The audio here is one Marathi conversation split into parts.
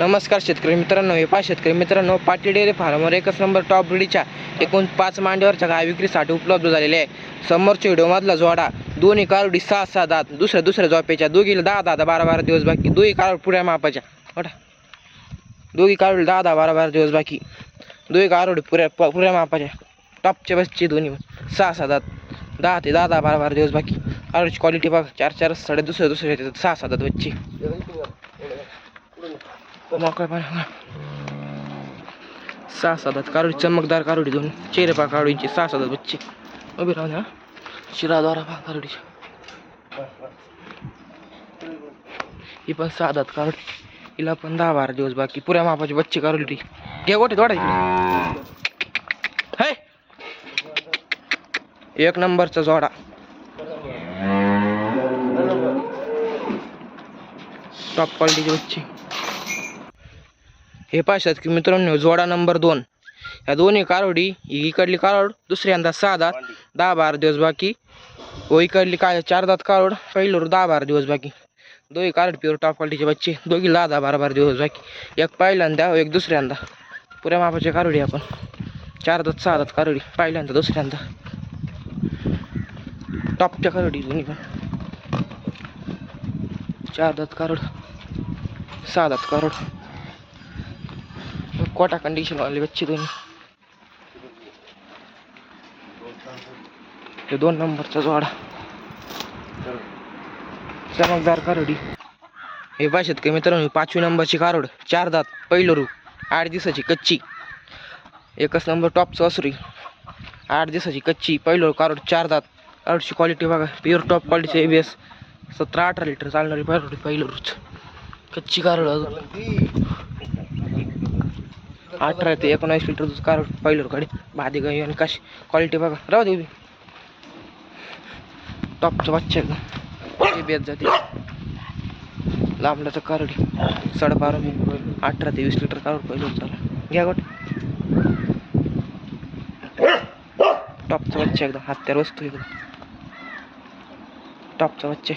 नमस्कार शेतकरी मित्रांनो हे पाच शेतकरी मित्रांनो पाटी डेअरी फार्मवर एकच नंबर टॉप ब्रिडीच्या एकूण पाच मांडीवरच्या गाय विक्रीसाठी उपलब्ध झालेले आहे. समोरच्या व्हिडिओमधला जोडा दोन्ही कारुडी सहा सहा दात दुसऱ्या दुसऱ्या झोपेच्या दोघीला दहा दहा बारा बारा दिवस बाकी दोघी कारुड पुऱ्या मापाच्या. हो मोठा दोघी कारुडी दहा दहा बारा बारा दिवस बाकी दोघी कारुडी पुऱ्या प- पुऱ्या मापाच्या टॉपच्या बसची दोन्ही सहा सहा दात दहा ते दहा दहा बारा बारा दिवस बाकी. कारुडची क्वालिटी बघा चार चार साडे दुसऱ्या दुसऱ्या सहा सहा दात बच्ची मोकळ्या पाण्याला सहा सात कारुडी चमकदार कारुडी दोन. चेहरे पा कारुडींचे सहा सात बच्चे. उभे राहून हा. शिराद्वारा पा कारुडीचे ही पण सहा कारोडी कारुडी. हिला पण दहा बारा दिवस बाकी. पुऱ्या मापाची बच्चे कारुडी. घे गोठे थोडा. हे! एक नंबरचा जोडा. टॉप क्वालिटीची बच्ची. हे पाशात की मित्रांनो जोडा नंबर दोन. ह्या दोन्ही कारोडी ही इकडली कारोड दुसऱ्यांदा सहा दात दहा बारा दिवस बाकी. व इकडली काय चार दात कारोड पहिल्यावर दहा बारा दिवस बाकी. दोघी कारोड प्युअर टॉप क्वालिटीचे बच्चे दोघी दहा दहा बारा बारा दिवस बाकी. एक पहिल्यांदा एक दुसऱ्यांदा. पुऱ्या मापाचे कारोडी आपण. चार दात सहा दात कारोडी पहिल्यांदा दुसऱ्यांदा. टॉपच्या कारोडी दोन्ही पण. चार दात कारोड सहा दात कारोड. कोटा कंडिशन वाले बच्चे दोन्ही दोन नंबरचा जोडा चमकदार कारोडी हे भाषेत काही मित्रांनो पाचवी नंबरची कारोड चार दात पहिलं रू आठ दिवसाची कच्ची एकच नंबर टॉपचं असुरी आठ दिवसाची कच्ची पहिलं कारोड चार दात कारोडची क्वालिटी बघा प्युअर टॉप क्वालिटीची ए बी एस सतरा अठरा लिटर चालणारी पहिलं पहिलं रूच कच्ची कारोड अजून अठरा ते एकोणावीस लिटर दूध कार पहिलं गाडी भादी गाई आणि कशी? क्वालिटी बघा. राहू दे उभी. टॉपचं बच्चा एकदम बेत जाते. लांबल्याचं कारडी. साडेबारा अठरा ते वीस लिटर कारड पहिलं चालू घ्या गोट. टॉपचा बच्चा एकदम हत्यार वस्तू एकदम टॉपचं बच्चा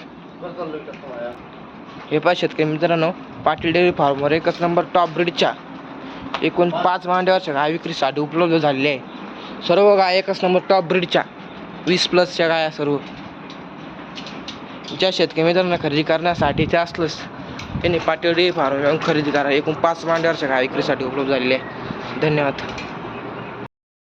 हे पाच शेतकरी मित्रांनो पाटील डेअरी फार्मवर. एकच नंबर टॉप ब्रीडच्या एकूण पाच मांड्यावरच्या गाय विक्रीसाठी उपलब्ध झालेले आहे. सर्व गाय एकच नंबर टॉप ब्रीडच्या वीस प्लसच्या गाया सर्व. ज्या शेतकरी मित्रांना खरेदी करण्यासाठी ते असलंच. त्यांनी पाटील डेअरी फार्म खरेदी करा. एकूण पाच मांड्यावरच्या गाय विक्रीसाठी उपलब्ध झालेले आहे. धन्यवाद.